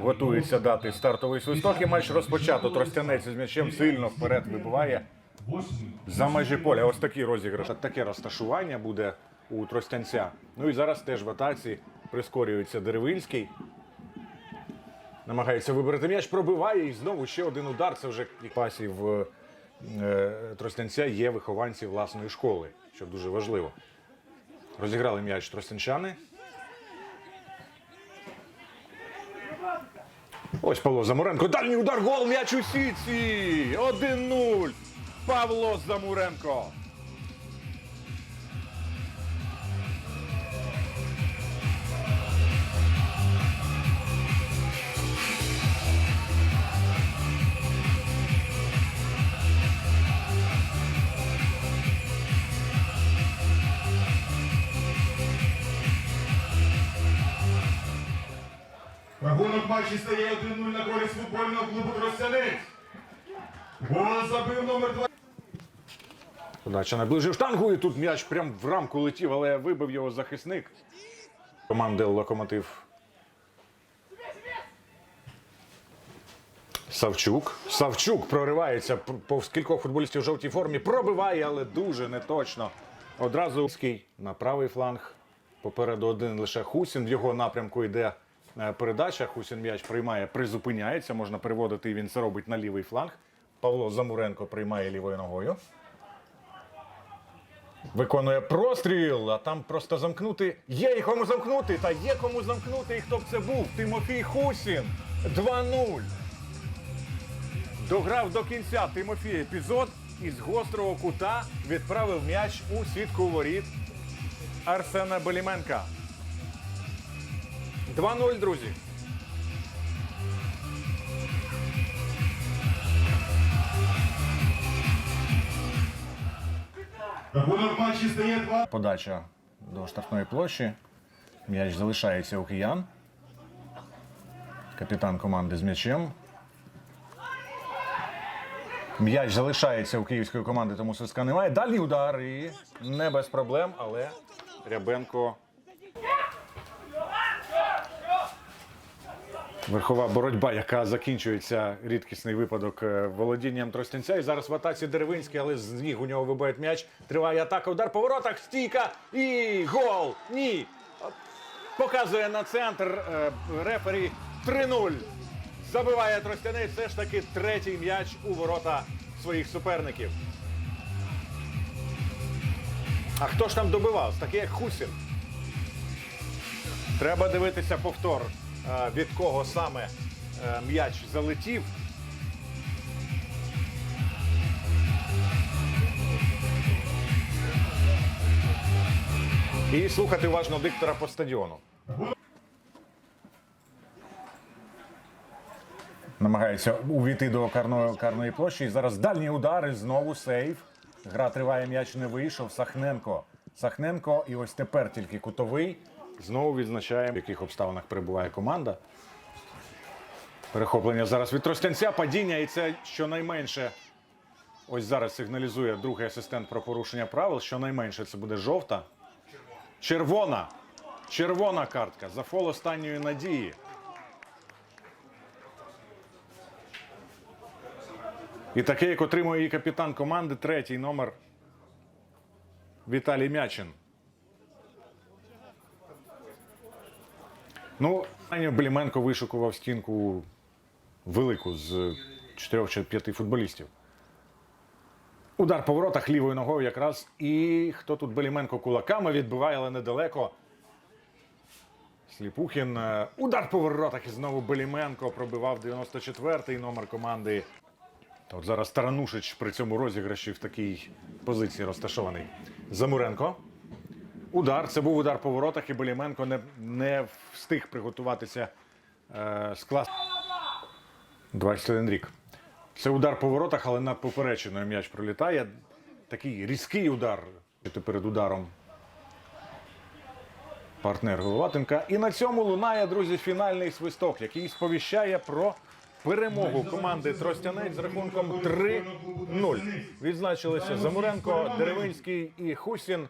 Готується дати стартовий свисток і матч розпочато. Тростянець з м'ячем сильно вперед вибиває за межі поля. Ось такий розіграш. Таке розташування буде у Тростянця. Ну і зараз теж в атаці прискорюється Деревинський. Намагається вибрати м'яч, пробиває і знову ще один удар. Це вже і пасі в е, Тростянця є вихованці власної школи, що дуже важливо. Розіграли м'яч тростянчани. Ось Павло Замуренко. Дальній удар, гол, м'яч у сітці. 1-0. Павло Замуренко. Матчі стає 1-0 на користь футбольного клубу Тростянець. Гол забив номер 2. Подача наближив штангу, і тут м'яч прям в рамку летів, але вибив його захисник. Команди Локомотив. Савчук. Савчук проривається повз кількох футболістів в жовтій формі. Пробиває, але дуже неточно. Одразу на правий фланг. Попереду один лише Хусін. В його напрямку йде е, передача. Хусін м'яч приймає, призупиняється. Можна переводити, і він це робить на лівий фланг. Павло Замуренко приймає лівою ногою. Виконує простріл, а там просто замкнути. Є і кому замкнути, та є кому замкнути. І хто б це був? Тимофій Хусін. 2-0. Дограв до кінця Тимофій епізод і з гострого кута відправив м'яч у сітку воріт Арсена Беліменка. 2-0, друзі. Рахунок матчі стає 2. Подача до штрафної площі. М'яч залишається у киян. Капітан команди з м'ячем. М'яч залишається у київської команди, тому свистка немає. Дальній удар і не без проблем, але Рябенко. Верхова боротьба, яка закінчується рідкісний випадок е, володінням Тростянця. І зараз в атаці Деревинський, але з ніг у нього вибиває м'яч. Триває атака, удар по воротах, стійка і гол. Ні. Показує на центр е, рефері 3-0. Забиває Тростянець. Це ж таки третій м'яч у ворота своїх суперників. А хто ж там добивав? Такий як Хусін. Треба дивитися повтор, від кого саме е, м'яч залетів. І слухати уважно диктора по стадіону. Намагається увійти до карної, карної площі. І зараз дальні удари, знову сейф. Гра триває, м'яч не вийшов. Сахненко. Сахненко, і ось тепер тільки кутовий. Знову відзначаємо, в яких обставинах перебуває команда. Перехоплення зараз від Тростянця, падіння, і це щонайменше. Ось зараз сигналізує другий асистент про порушення правил. Щонайменше це буде жовта. Червона. Червона картка за фол останньої надії. І таке, як отримує її капітан команди, третій номер Віталій Мячин. Ну, Аню Беліменко вишукував стінку велику з чотирьох чи п'яти футболістів. Удар по воротах лівою ногою якраз. І хто тут Беліменко кулаками відбиває, але недалеко. Сліпухін. е, Удар по воротах і знову Беліменко пробивав 94-й номер команди. Та от зараз Таранушич при цьому розіграші в такій позиції розташований. Замуренко. Удар. Це був удар по воротах, і Беліменко не, не встиг приготуватися е, з класу. 21 рік. Це удар по воротах, але над поперечиною м'яч пролітає. Такий різкий удар. Перед ударом партнер Головатенка. І на цьому лунає, друзі, фінальний свисток, який сповіщає про перемогу команди Тростянець з рахунком 3-0. Відзначилися Замуренко, Деревинський і Хусін.